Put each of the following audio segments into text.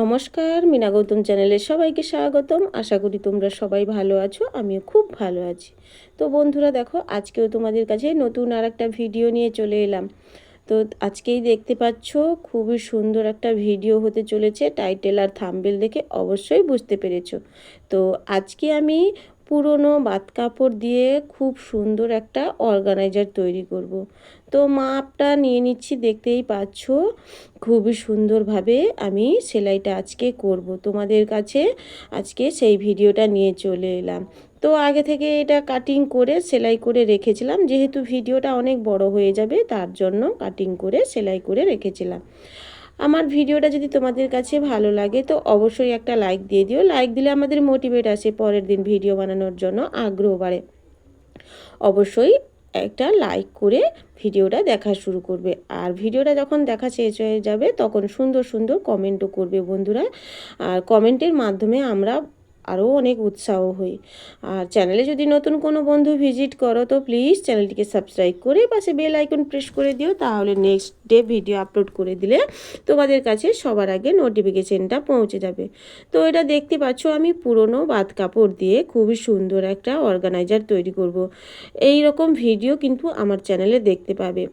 নমস্কার, মিনা গৌতম চ্যানেলে সবাইকে স্বাগতম। আশা করি তোমরা সবাই ভালো আছো, আমিও খুব ভালো আছি। তো বন্ধুরা দেখো, আজকেও তোমাদের কাছে নতুন আর একটা ভিডিও নিয়ে চলে এলাম। তো আজকেই দেখতে পাচ্ছ, খুবই সুন্দর একটা ভিডিও হতে চলেছে। টাইটেল আর থাম্বেল দেখে অবশ্যই বুঝতে পেরেছ। তো আজকে আমি পুরনো বাত কাপড় দিয়ে খুব সুন্দর একটা অর্গানাইজার তৈরি করব। তো মাপটা নিয়ে নিচ্ছি, দেখতেই পাচ্ছ। খুবই সুন্দরভাবে আমি সেলাইটা আজকে করব। তোমাদের কাছে আজকে সেই ভিডিওটা নিয়ে চলে এলাম। তো আগে থেকে এটা কাটিং করে সেলাই করে রেখেছিলাম। যেহেতু ভিডিওটা অনেক বড় হয়ে যাবে, তার জন্য কাটিং করে সেলাই করে রেখেছিলাম। আমার ভিডিওটা যদি তোমাদের কাছে ভালো লাগে, তো অবশ্যই একটা লাইক দিয়ে দিও। লাইক দিলে আমাদের মোটিভেট আসে পরের দিন ভিডিও বানানোর জন্য, আগ্রহ বাড়ে। অবশ্যই একটা লাইক করে ভিডিওটা দেখা শুরু করবে। আর ভিডিওটা যখন দেখা শেষ হয়ে যাবে, তখন সুন্দর সুন্দর কমেন্টও করবে বন্ধুরা। আর কমেন্টের মাধ্যমে আমরা আরও অনেক উৎসাহ হই। আর চ্যানেলে যদি নতুন কোনো বন্ধু ভিজিট করো, তো প্লিজ চ্যানেলটিকে সাবস্ক্রাইব করে পাশে বেল আইকন প্রেস করে দিও, তাহলে নেক্সট ডে ভিডিও আপলোড করে দিলে তোমাদের কাছে সবার আগে নোটিফিকেশানটা পৌঁছে যাবে। তো এটা দেখতে পাচ্ছ, আমি পুরনো বাদ কাপড় দিয়ে খুবই সুন্দর একটা অর্গানাইজার তৈরি করব। এই রকম ভিডিও কিন্তু আমার চ্যানেলে দেখতে পাবে।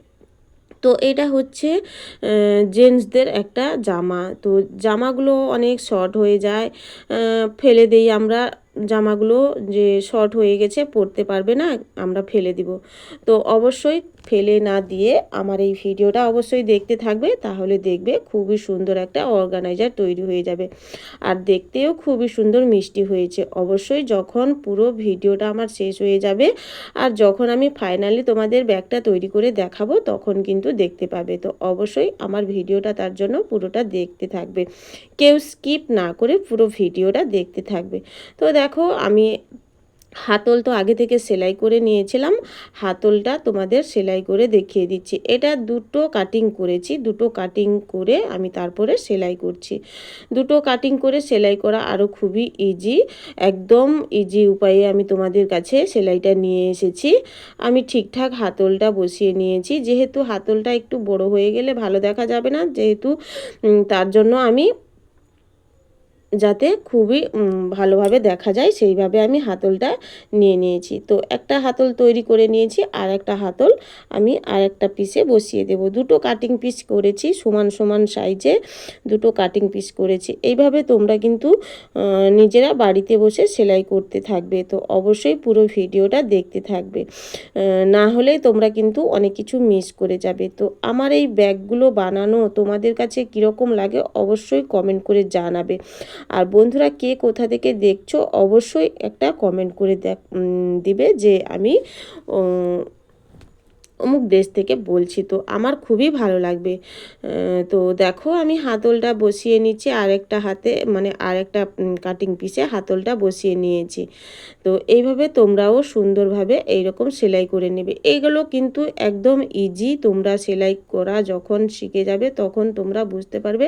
তো এটা হচ্ছে জেন্টসদের একটা জামা। তো জামাগুলো অনেক শর্ট হয়ে যায় ফেলে দেই আমরা। জামাগুলো যে শর্ট হয়ে গেছে, পরতে পারবে না, আমরা ফেলে দিব। তো অবশ্যই ফেলে না দিয়ে আমার এই ভিডিওটা অবশ্যই দেখতে থাকবে, তাহলে দেখবে খুবই সুন্দর একটা অর্গানাইজার তৈরি হয়ে যাবে। আর দেখতেও খুবই সুন্দর মিষ্টি হয়েছে। অবশ্যই যখন পুরো ভিডিওটা আমার শেষ হয়ে যাবে আর যখন আমি ফাইনালি তোমাদের ব্যাগটা তৈরি করে দেখাবো, তখন কিন্তু দেখতে পাবে। তো অবশ্যই আমার ভিডিওটা তার জন্য পুরোটা দেখতে থাকবে। কেউ স্কিপ না করে পুরো ভিডিওটা দেখতে থাকবে। তো দেখো আমি হাতল তো আগে থেকে সেলাই করে নিয়েছিলাম। হাতলটা তোমাদের সেলাই করে দেখিয়ে দিচ্ছি। এটা দুটো কাটিং করেছি। দুটো কাটিং করে আমি তারপরে সেলাই করছি। দুটো কাটিং করে সেলাই করা আরও খুবই ইজি একদম ইজি উপায়ে আমি তোমাদের কাছে সেলাইটা নিয়ে এসেছি। আমি ঠিকঠাক হাতলটা বসিয়ে নিয়েছি। যেহেতু হাতলটা একটু বড় হয়ে গেলে ভালো দেখা যাবে না। যেহেতু তার জন্য আমি যাতে খুবই ভালোভাবে দেখা যায়, সেইভাবে আমি হাতলটা নিয়ে নিয়েছি। তো একটা হাতল তৈরি করে নিয়েছি, আর একটা হাতল আমি আর একটা পিসে বসিয়ে দেব। দুটো কাটিং পিস করেছি, সমান সমান সাইজে দুটো কাটিং পিস করেছি। এইভাবে তোমরা কিন্তু নিজেরা বাড়িতে বসে সেলাই করতে থাকবে। তো অবশ্যই পুরো ভিডিওটা দেখতে থাকবে। না হলে তোমরা কিন্তু অনেক কিছু মিস করে যাবে। তো আমার এই ব্যাগগুলো বানানো তোমাদের কাছে কীরকম লাগে অবশ্যই কমেন্ট করে জানাবে। আর বন্ধুরা কে কোথা থেকে দেখছ অবশ্যই একটা কমেন্ট করে দেখ দিবে যে আমি অমুক দেশ থেকে বলছি তো, আমার খুবই ভালো লাগবে। তো দেখো আমি হাতলটা বসিয়ে নিচ্ছি, আরেকটা হাতে মানে আরেকটা কাটিং পিসে হাতলটা বসিয়ে নিয়েছি। তো এইভাবে তোমরাও সুন্দরভাবে এইরকম সেলাই করে নেবে। এইগুলো কিন্তু একদম ইজি তোমরা সেলাই করা যখন শিখে যাবে তখন তোমরা বুঝতে পারবে,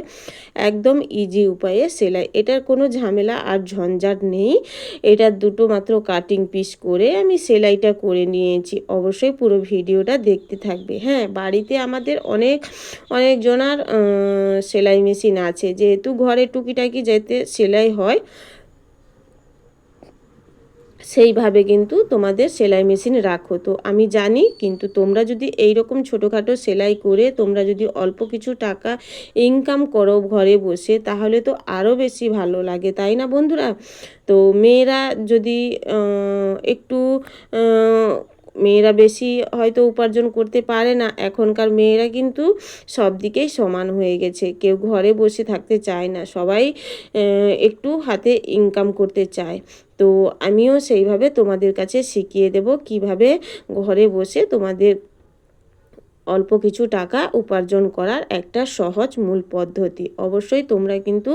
একদম ইজি উপায়ে সেলাই। এটার কোনো ঝামেলা আর ঝঞ্ঝাট নেই। এটার দুটো মাত্র কাটিং পিস করে আমি সেলাইটা করে নিয়েছি। অবশ্যই পুরো ভিডিওটা দেখতে থাকবে। হ্যাঁ বাড়িতে আমাদের অনেক অনেকজনার সেলাই মেশিন আছে। যেহেতু ঘরে টুকিটাকি যেতে সেলাই হয়, সেইভাবে কিন্তু তোমাদের সেলাই মেশিন রাখো। তো আমি জানি, কিন্তু তোমরা যদি এই রকম ছোটোখাটো সেলাই করে তোমরা যদি অল্প কিছু টাকা ইনকাম করো ঘরে বসে, তাহলে তো আরও বেশি ভালো লাগে, তাই না বন্ধুরা? তো মেয়েরা যদি একটু মেয়েরা বেশি হয়তো উপার্জন করতে পারে না। এখনকার মেয়েরা কিন্তু সব দিকেই সমান হয়ে গেছে। কেউ ঘরে বসে থাকতে চায় না। সবাই একটু হাতে ইনকাম করতে চায়। তো আমিও সেইভাবে তোমাদের কাছে শিখিয়ে দেব কীভাবে ঘরে বসে তোমাদের অল্প কিছু টাকা উপার্জন করার একটা সহজ মূল পদ্ধতি। অবশ্যই তোমরা কিন্তু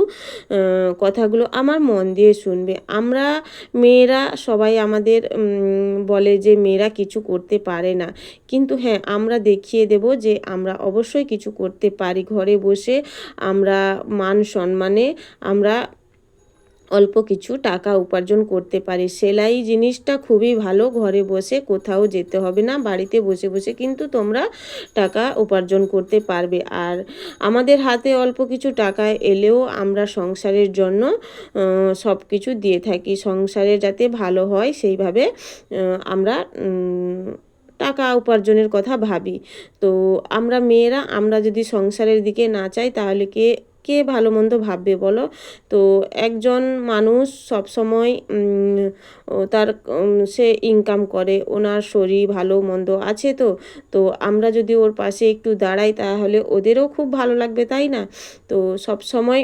কথাগুলো আমার মন দিয়ে শুনবে। আমরা মেয়েরা সবাই আমাদের বলে যে মেয়েরা কিছু করতে পারে না। কিন্তু হ্যাঁ আমরা দেখিয়ে দেব যে আমরা অবশ্যই কিছু করতে পারি। ঘরে বসে আমরা মান সম্মানে আমরা অল্প কিছু টাকা উপার্জন করতে পারে। সেলাই জিনিসটা খুবই ভালো, ঘরে বসে কোথাও যেতে হবে না, বাড়িতে বসে বসে কিন্তু তোমরা টাকা উপার্জন করতে পারবে। আর আমাদের হাতে অল্প কিছু টাকা এলেও আমরা সংসারের জন্য সব কিছু দিয়ে থাকি। সংসারে যাতে ভালো হয় সেইভাবে আমরা টাকা উপার্জনের কথা ভাবি। তো আমরা মেয়েরা, আমরা যদি সংসারের দিকে না চাই তাহলে কে কে ভালো মন্দ ভাববে বলো? তো একজন মানুষ সবসময় তার সে ইনকাম করে, ওনার শরীর ভালো মন্দ আছে তো? তো আমরা যদি ওর পাশে একটু দাঁড়াই তাহলে ওদেরও খুব ভালো লাগবে, তাই না? তো সব সময়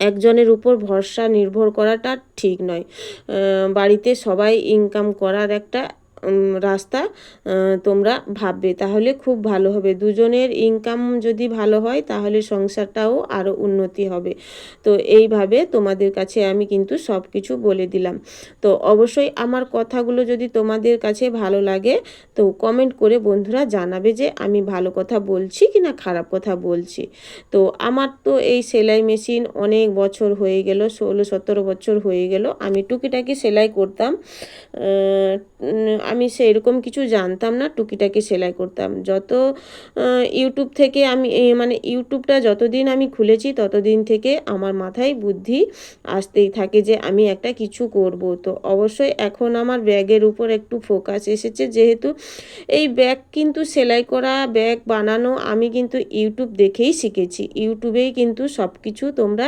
একজনের উপর ভরসা নির্ভর করাটা ঠিক নয়। বাড়িতে সবাই ইনকাম করার একটা রাস্তা তোমরা ভাববে। তাহলে খুব ভালো হবে। দুজনের ইনকাম যদি ভালো হয়, তাহলে সংসারটাও আরও উন্নতি হবে। তো এইভাবে তোমাদের কাছে আমি কিন্তু সব কিছু বলে দিলাম। তো অবশ্যই আমার কথাগুলো যদি তোমাদের কাছে ভালো লাগে, তো কমেন্ট করে বন্ধুরা জানাবে যে আমি ভালো কথা বলছি কি না খারাপ কথা বলছি। তো আমার তো এই সেলাই মেশিন অনেক বছর হয়ে গেল, ষোলো সতেরো বছর হয়ে গেল। আমি টুকিটাকি সেলাই করতাম। আমি সেরকম কিছু জানতাম না, টুকিটাকি সেলাই করতাম। যত ইউটিউব থেকে আমি মানে ইউটিউবটা যতদিন আমি খুলেছি ততদিন থেকে আমার মাথায় বুদ্ধি আসতেই থাকে যে আমি একটা কিছু করব। তো অবশ্যই এখন আমার ব্যাগের উপর একটু ফোকাস এসেছে, যেহেতু এই ব্যাগ কিন্তু সেলাই করা, ব্যাগ বানানো আমি কিন্তু ইউটিউব দেখেই শিখেছি। ইউটিউবেই কিন্তু সব কিছু তোমরা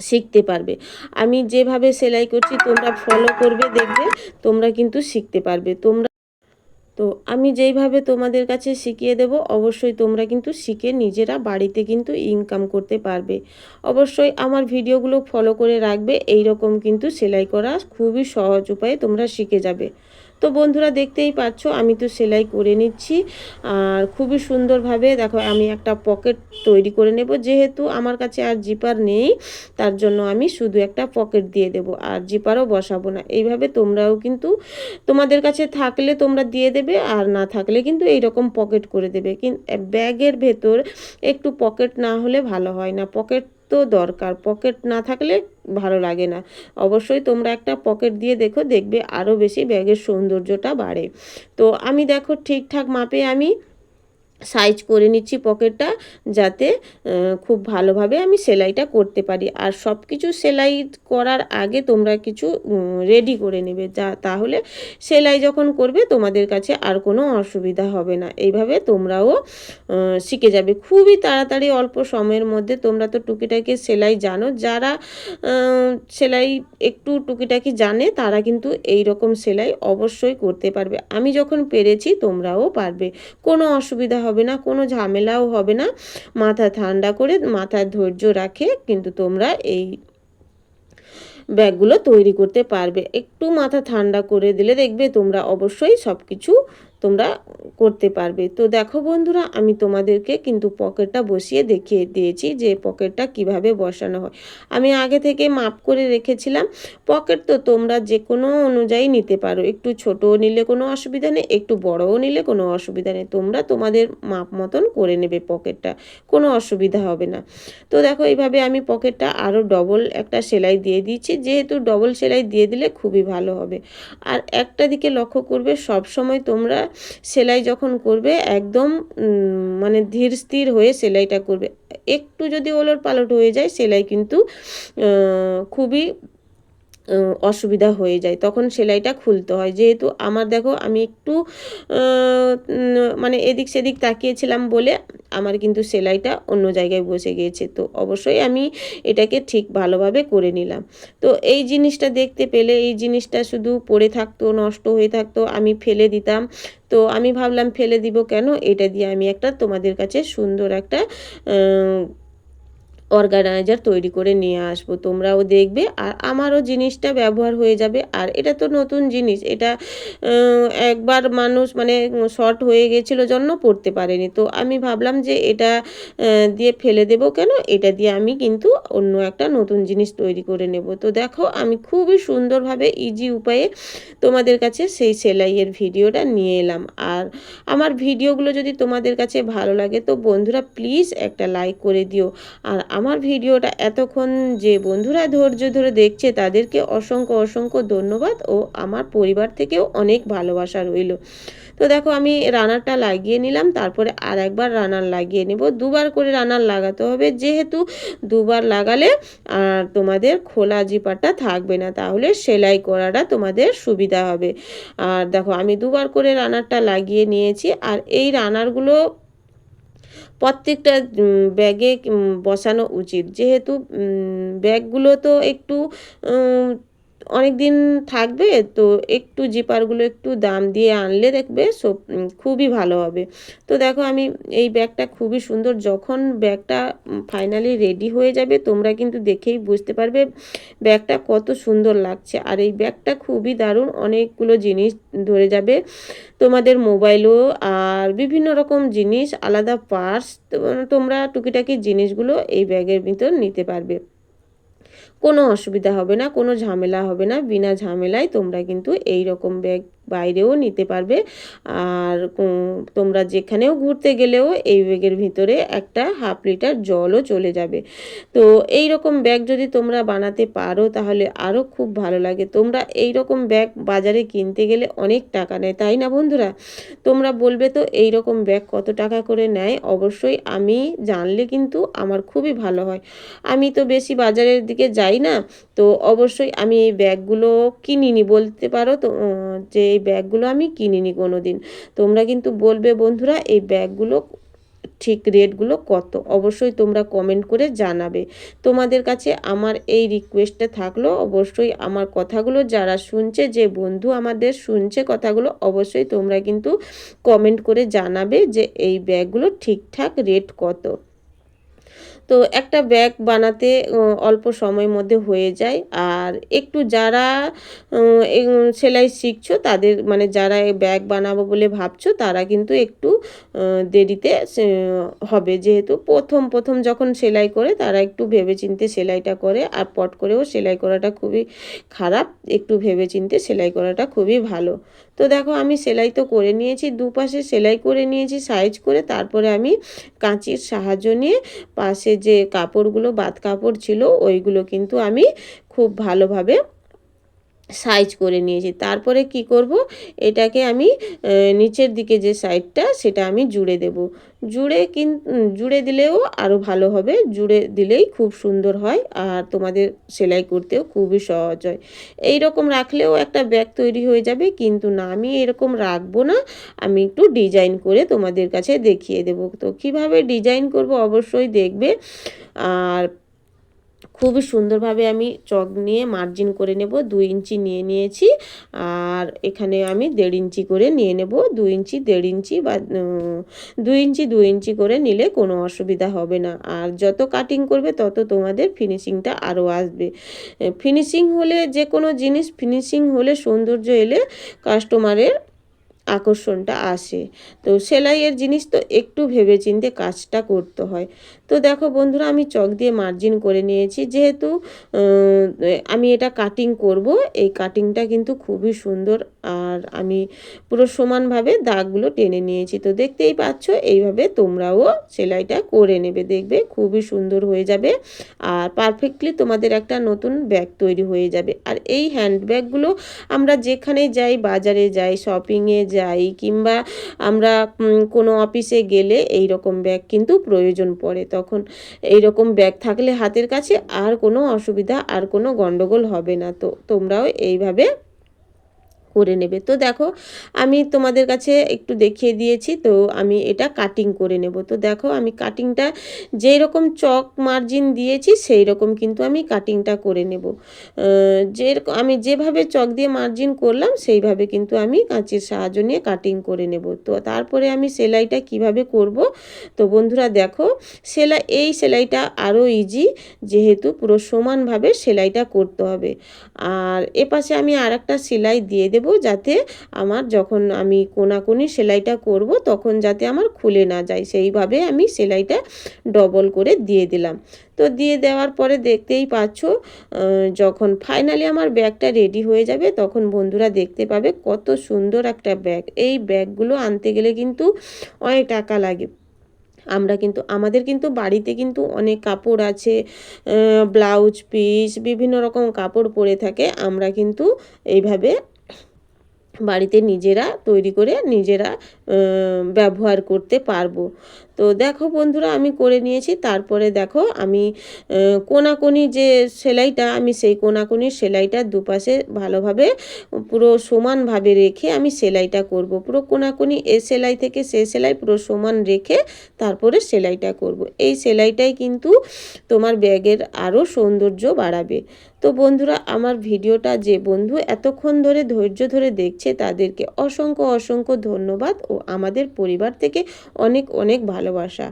শিখতে পারবে। আমি যেভাবে সেলাই করছি, তোমরা ফলো করবে, দেখবে তোমরা কিন্তু শিখতে পারবে। তোমরা তো আমি যেইভাবে তোমাদের কাছে শিখিয়ে দেব, অবশ্যই তোমরা কিন্তু শিখে নিজেরা বাড়িতে কিন্তু ইনকাম করতে পারবে। অবশ্যই আমার ভিডিওগুলো ফলো করে রাখবে এই রকম কিন্তু সেলাই করা খুবই সহজ উপায়ে তোমরা শিখে যাবে। তো বন্ধুরা দেখতেই পাচ্ছ, আমি তো সেলাই করে নিচ্ছি। আর খুবই সুন্দরভাবে দেখো, আমি একটা পকেট তৈরি করে নেব। যেহেতু আমার কাছে আর জিপার নেই, তার জন্য আমি শুধু একটা পকেট দিয়ে দেব, আর জিপারও বসাবো না। এইভাবে তোমরাও কিন্তু তোমাদের কাছে থাকলে তোমরা দিয়ে দেবে, আর না থাকলে কিন্তু এই রকম পকেট করে দেবে। কিন্তু ব্যাগের ভেতর একটু পকেট না হলে ভালো হয় না। পকেট তো দরকার। পকেট না থাকলে ভালো লাগে না। অবশ্যই তোমরা একটা পকেট দিয়ে দেখো, দেখবে আরও বেশি ব্যাগের সৌন্দর্যটা বাড়ে। তো আমি দেখো ঠিকঠাক মাপে আমি সাইজ করে নিচ্ছি পকেটটা যাতে খুব ভালোভাবে আমি সেলাইটা করতে পারি। আর সব কিছু সেলাই করার আগে তোমরা কিছু রেডি করে নেবে। যা, তাহলে সেলাই যখন করবে তোমাদের কাছে আর কোনো অসুবিধা হবে না। এইভাবে তোমরাও শিখে যাবে। খুবই তাড়াতাড়ি অল্প সময়ের মধ্যে তোমরা তো টুকিটাকি সেলাই জানো। যারা সেলাই একটু টুকিটাকি জানে তারা কিন্তু এই রকম সেলাই অবশ্যই করতে পারবে। আমি যখন পেরেছি তোমরাও পারবে। কোনো অসুবিধা হবে না, কোনো ঝামেলাও হবে না। মাথা ঠান্ডা করে মাথায় ধৈর্য রাখে, কিন্তু তোমরা এই ব্যাগগুলো তৈরি করতে পারবে। একটু মাথা ঠান্ডা করে দিলে দেখবে তোমরা অবশ্যই সব কিছু তোমরা করতে পারবে। তো দেখো বন্ধুরা, আমি তোমাদেরকে কিন্তু পকেটটা বসিয়ে দেখিয়ে দিয়েছি যে পকেটটা কীভাবে বসানো হয়। আমি আগে থেকে মাপ করে রেখেছিলাম। পকেট তো তোমরা যে কোনো অনুযায়ী নিতে পারো। একটু ছোটও নিলে কোনো অসুবিধা নেই, একটু বড়ও নিলে কোনো অসুবিধা নেই। তোমরা তোমাদের মাপ মতন করে নেবে পকেটটা, কোনো অসুবিধা হবে না। তো দেখো, এইভাবে আমি পকেটটা আরও ডবল একটা সেলাই দিয়ে দিচ্ছি যেহেতু ডবল সেলাই দিয়ে দিলে খুবই ভালো হবে। আর একটা দিকে লক্ষ্য করবে সব সময় তোমরা সেলাই যখন করবে, একদম মানে ধীর স্থির হয়ে সেলাইটা করবে। একটু যদি ওলট পালট হয়ে যায়, সেলাই কিন্তু খুবই অসুবিধা হয়ে যায়, তখন সেলাইটা খুলতে হয়। যেহেতু আমার দেখো, আমি একটু মানে এদিক সেদিক তাকিয়েছিলাম বলে আমার কিন্তু সেলাইটা অন্য জায়গায় বসে গিয়েছে। তো অবশ্যই আমি এটাকে ঠিক ভালোভাবে করে নিলাম। তো এই জিনিসটা দেখতে পেলে, এই জিনিসটা শুধু পড়ে থাকতো, নষ্ট হয়ে থাকতো, আমি ফেলে দিতাম। তো আমি ভাবলাম, ফেলে দিব কেন? এটা দিয়ে আমি একটা তোমাদের কাছে সুন্দর একটা অর্গানাইজার তৈরি করে নিয়ে আসব। তোমরাও দেখবে আর আমারও জিনিসটা ব্যবহার হয়ে যাবে। আর এটা তো নতুন জিনিস, এটা একবার মানুষ মানে শর্ট হয়ে গেছিল জন্য পড়তে পারেনি। তো আমি ভাবলাম যে এটা দিয়ে ফেলে দেব কেন? এটা দিয়ে আমি কিন্তু অন্য একটা নতুন জিনিস তৈরি করে নেব। তো দেখো, আমি খুবই সুন্দরভাবে ইজি উপায়ে তোমাদের কাছে সেই সেলাইয়ের ভিডিওটা নিয়ে এলাম। আর আমার ভিডিওগুলো যদি তোমাদের কাছে ভালো লাগে, তো বন্ধুরা প্লিজ একটা লাইক করে দিও। আর আমার ভিডিওটা এতক্ষণ যে বন্ধুরা ধৈর্য ধরে দেখছে, তাদেরকে অসংখ্য অসংখ্য ধন্যবাদ ও আমার পরিবার থেকেও অনেক ভালোবাসা রইল। তো দেখো, আমি রানারটা লাগিয়ে নিলাম, তারপরে আর একবার রানার লাগিয়ে নেব। দুবার করে রানার লাগাতে হবে, যেহেতু দুবার লাগালে আর তোমাদের খোলা জিপারটা থাকবে না, তাহলে সেলাই করাটা তোমাদের সুবিধা হবে। আর দেখো, আমি দুবার করে রানারটা লাগিয়ে নিয়েছি, আর এই রানারগুলো প্রত্যেকটা ব্যাগে বসানো উচিত। যেহেতু ব্যাগগুলো তো একটু অনেক দিন থাকবে, তো একটু জিপারগুলো একটু দাম দিয়ে আনলে দেখবে সব খুবই ভালো হবে। তো দেখো আমি এই ব্যাগটা খুবই সুন্দর, যখন ব্যাগটা ফাইনালি রেডি হয়ে যাবে, তোমরা কিন্তু দেখেই বুঝতে পারবে ব্যাগটা কত সুন্দর লাগছে। আর এই ব্যাগটা খুবই দারুণ, অনেকগুলো জিনিস ধরে যাবে তোমাদের মোবাইলও, আর বিভিন্ন রকম জিনিস, আলাদা পার্স তোমরা টুকিটাকি জিনিসগুলো এই ব্যাগের ভিতর নিতে পারবে। কোনো অসুবিধা হবে না, কোনো ঝামেলা হবে না। বিনা ঝামেলায় তোমরা কিন্তু এই রকম ব্যাগ বাইরেও নিতে পারবে। আর তোমরা যেখানেও ঘুরতে গেলেও এই ব্যাগের ভিতরে একটা হাফ লিটার জলও চলে যাবে। তো এই রকম ব্যাগ যদি তোমরা বানাতে পারো তাহলে আরও খুব ভালো লাগে। তোমরা এই রকম ব্যাগ বাজারে কিনতে গেলে অনেক টাকা নেয়, তাই না বন্ধুরা? তোমরা বলবে তো এই রকম ব্যাগ কত টাকা করে নেয়? অবশ্যই আমি জানলে কিন্তু আমার খুবই ভালো হয়। আমি তো বেশি বাজারের দিকে যাই না, তো অবশ্যই আমি এই ব্যাগগুলো কিনিনি বলতে পারো তো যে এই ব্যাগগুলো আমি কিনিনি কোনো দিন তোমরা কিন্তু বলবে, বন্ধুরা, এই ব্যাগগুলো ঠিক রেটগুলো কত? অবশ্যই তোমরা কমেন্ট করে জানাবে। তোমাদের কাছে আমার এই রিকোয়েস্টটা থাকল। অবশ্যই আমার কথাগুলো যারা শুনছে, যে বন্ধু আমাদের শুনছে কথাগুলো, অবশ্যই তোমরা কিন্তু কমেন্ট করে জানাবে যে এই ব্যাগগুলো ঠিকঠাক রেট কত। তো একটা ব্যাগ বানাতে অল্প সময়ের মধ্যে হয়ে যায়। আর একটু যারা সেলাই শিখছো, তাদের মানে যারা ব্যাগ বানাবো বলে ভাবছ, তারা কিন্তু একটু দেরিতে হবে। যেহেতু প্রথম প্রথম যখন সেলাই করে, তারা একটু ভেবে চিনতে সেলাইটা করে, আর পট করেও সেলাই করাটা খুবই খারাপ। একটু ভেবে চিনতে সেলাই করাটা খুবই ভালো। তো দেখো, আমি সেলাই তো করে নিয়েছি, দুপাশে সেলাই করে নিয়েছি, সাইজ করে, তারপরে আমি কাঁচির সাহায্য নিয়ে পাশে যে কাপড়গুলো বাদ কাপড় ছিল ওইগুলো কিন্তু আমি খুব ভালোভাবে সাইজ করে নিয়েছি। তারপরে কি করব? এটাকে আমি নিচের দিকে যে সাইডটা সেটা আমি জুড়ে দেব। জুড়ে কিন জুড়ে দিলেও আরও ভালো হবে। জুড়ে দিলেই খুব সুন্দর হয় আর তোমাদের সেলাই করতেও খুবই সহজ হয়। এই রকম রাখলেও একটা ব্যাগ তৈরি হয়ে যাবে, কিন্তু না, আমি এরকম রাখব না। আমি একটু ডিজাইন করে তোমাদের কাছে দেখিয়ে দেবো। তো কীভাবে ডিজাইন করব অবশ্যই দেখবে। আর খুবই সুন্দরভাবে আমি চক নিয়ে মার্জিন করে নেব, দুই ইঞ্চি নিয়ে নিয়েছি। আর এখানে আমি দেড় ইঞ্চি করে নিয়ে নেব, দুই ইঞ্চি, দেড় ইঞ্চি বা দুই ইঞ্চি দুই ইঞ্চি করে নিলে কোনো অসুবিধা হবে না। আর যত কাটিং করবে, তত তোমাদের ফিনিশিংটা আরও আসবে। ফিনিশিং হলে যে কোনো জিনিস ফিনিশিং হলে সৌন্দর্য এলে কাস্টমারের আকর্ষণটা আসে। তো সেলাইয়ের জিনিস তো একটু ভেবে চিনতে কাজটা করতে হয়। তো দেখো বন্ধুরা, আমি চক দিয়ে মার্জিন করে নিয়েছি। যেহেতু আমি এটা কাটিং করব, এই কাটিংটা কিন্তু খুবই সুন্দর। আর আমি পুরো সমানভাবে দাগগুলো টেনে নিয়েছি। তো দেখতেই পাচ্ছ, এইভাবে তোমরাও সেলাইটা করে নেবে, দেখবে খুবই সুন্দর হয়ে যাবে। আর পারফেক্টলি তোমাদের একটা নতুন ব্যাগ তৈরি হয়ে যাবে। আর এই হ্যান্ড ব্যাগগুলো আমরা যেখানে যাই, বাজারে যাই শপিংয়ে যাই কিংবা আমরা কোনো অফিসে গেলে এই রকম ব্যাগ কিন্তু প্রয়োজন পড়ে। তখন এই রকম ব্যাগ থাকলে হাতের কাছে আর কোনো অসুবিধা, আর কোনো গণ্ডগোল হবে না। তো তোমরাও এইভাবে করে নেবে। তো দেখো, আমি তোমাদের কাছে একটু দেখিয়ে দিয়েছি, তো আমি এটা কাটিং করে নেব। তো দেখো, আমি কাটিংটা যেই রকম চক মার্জিন দিয়েছি সেই রকম কিন্তু আমি কাটিংটা করে নেব। যে আমি যেভাবে চক দিয়ে মার্জিন করলাম, সেইভাবে কিন্তু আমি কাঁচির সাহায্য নিয়ে কাটিং করে নেব। তো তারপরে আমি সেলাইটা কীভাবে করব? তো বন্ধুরা দেখো, সেলাই, এই সেলাইটা আরও ইজি যেহেতু পুরো সমানভাবে সেলাইটা করতে হবে। আর এপাশে আমি আর একটা সেলাই দিয়ে যাতে আমার যখন আমি কোনাকুনি সেলাইটা করব তখন যাতে আমার খুলে না যায়। সেইভাবে আমি সেলাইটা ডবল করে দিয়ে দিলাম। তো দিয়ে দেওয়ার পরে দেখতেই পাচ্ছ যখন ফাইনালি আমার ব্যাগটা রেডি হয়ে যাবে তখন বন্ধুরা দেখতে পাবে কত সুন্দর একটা ব্যাগ। এই ব্যাগগুলো আনতে গেলে কিন্তু অনেক টাকা লাগে। আমরা কিন্তু, আমাদের কিন্তু বাড়িতে কিন্তু অনেক কাপড় আছে ব্লাউজ পিস বিভিন্ন রকম কাপড় পরে থাকে। আমরা কিন্তু এইভাবে বাড়িতে নিজেরা তৈরি করে নিজেরা ব্যবহার করতে পারব। তো দেখো বন্ধুরা, আমি করে নিয়েছি। তারপরে দেখো আমি কোনাকুনি যে সেলাইটা, আমি সেই কোনাকুনির সেলাইটা দুপাশে ভালোভাবে পুরো সমানভাবে রেখে আমি সেলাইটা করব। পুরো কোনাকুনি এ সেলাই থেকে সে সেলাই পুরো সমান রেখে তারপরে সেলাইটা করব। এই সেলাইটাই কিন্তু তোমার ব্যাগের আরও সৌন্দর্য বাড়াবে। তো বন্ধুরা, আমার ভিডিওটা যে বন্ধু এতক্ষণ ধরে ধৈর্য ধরে দেখছে, তাদেরকে অসংখ্য অসংখ্য ধন্যবাদ ও আমাদের পরিবার থেকে অনেক অনেক ভালোবাসা।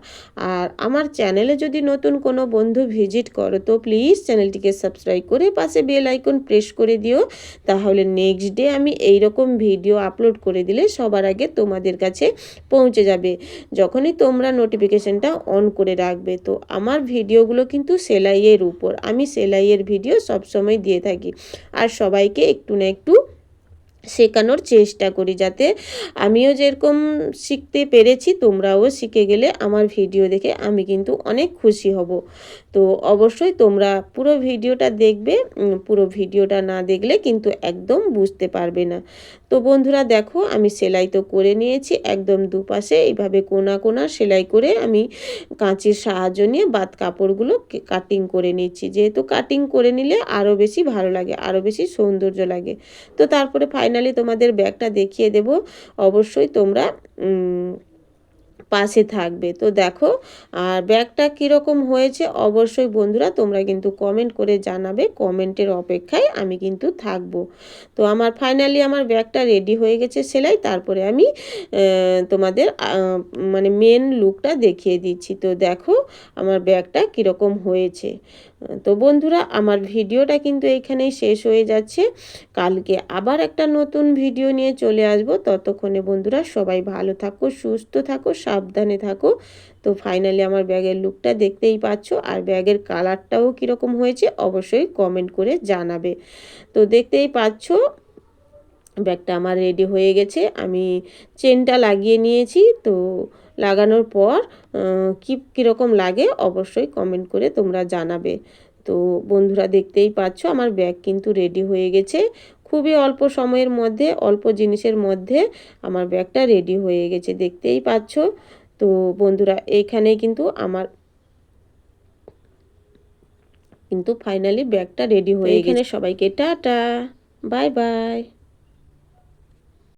আর আমার চ্যানেলে যদি নতুন কোনো বন্ধু ভিজিট করো, তো প্লিজ চ্যানেলটিকে সাবস্ক্রাইব করে পাশে বেল আইকন প্রেস করে দিও। তাহলে নেক্সট ডে আমি এই রকম ভিডিও আপলোড করে দিলে সবার আগে তোমাদের কাছে পৌঁছে যাবে। যখনই তোমরা নোটিফিকেশানটা অন করে রাখবে, তো আমার ভিডিওগুলো কিন্তু সেলাইয়ের উপর। আমি সেলাইয়ের ভিডিও সবসময় দিয়ে থাকি। আর সবাইকে একটু না একটু শেখানোর চেষ্টা করি যাতে আমিও যেরকম শিখতে পেরেছি তোমরাও শিখে গেলে আমার ভিডিও দেখে আমি কিন্তু অনেক খুশি হব। তো অবশ্যই তোমরা পুরো ভিডিওটা দেখবে পুরো ভিডিওটা না দেখলে কিন্তু একদম বুঝতে পারবে না। তো বন্ধুরা দেখো, আমি সেলাই তো করে নিয়েছি, একদম দুপাশে এইভাবে কোনা কোনা সেলাই করে আমি কাঁচির সাহায্য নিয়ে বাদ কাপড়গুলো কাটিং করে নিচ্ছি। যেহেতু কাটিং করে নিলে আরও বেশি ভালো লাগে, আরও বেশি সৌন্দর্য লাগে। তো তারপরে ফাইনালি তোমাদের ব্যাগটা দেখিয়ে দেব। অবশ্যই তোমরা পাশে থাকবে। তো দেখো, আর ব্যাগটা কীরকম হয়েছে অবশ্যই বন্ধুরা তোমরা কিন্তু কমেন্ট করে জানাবে। কমেন্টের অপেক্ষায় আমি কিন্তু থাকব। তো আমার ফাইনালি আমার ব্যাগটা রেডি হয়ে গেছে সেলাই। তারপরে আমি তোমাদের মানে মেন লুকটা দেখিয়ে দিচ্ছি। তো দেখো আমার ব্যাগটা কীরকম হয়েছে। তো বন্ধুরা, আমার ভিডিওটা কিন্তু এইখানেই শেষ হয়ে যাচ্ছে। কালকে আবার একটা নতুন ভিডিও নিয়ে চলে আসব। ততক্ষণে বন্ধুরা, সবাই ভালো থাকো, সুস্থ থাকো, সাবধানে থাকো। তো ফাইনালি আমার ব্যাগের লুকটা দেখতেই পাচ্ছ। আর ব্যাগের কালারটাও কীরকম হয়েছে, অবশ্যই কমেন্ট করে জানাবে। তো দেখতেই পাচ্ছ ব্যাগটা আমার রেডি হয়ে গেছে। আমি চেনটা লাগিয়ে নিয়েছি। তো লাগানোর পর কী কীরকম লাগে অবশ্যই কমেন্ট করে তোমরা জানাবে। তো বন্ধুরা দেখতেই পাচ্ছ আমার ব্যাগ কিন্তু রেডি হয়ে গেছে। খুবই অল্প সময়ের মধ্যে অল্প জিনিসের মধ্যে আমার ব্যাগটা রেডি হয়ে গেছে। দেখতেই পাচ্ছ। তো বন্ধুরা এইখানেই কিন্তু আমার কিন্তু ফাইনালি ব্যাগটা রেডি হয়ে এখানে সবাইকে টাটা। Bye bye.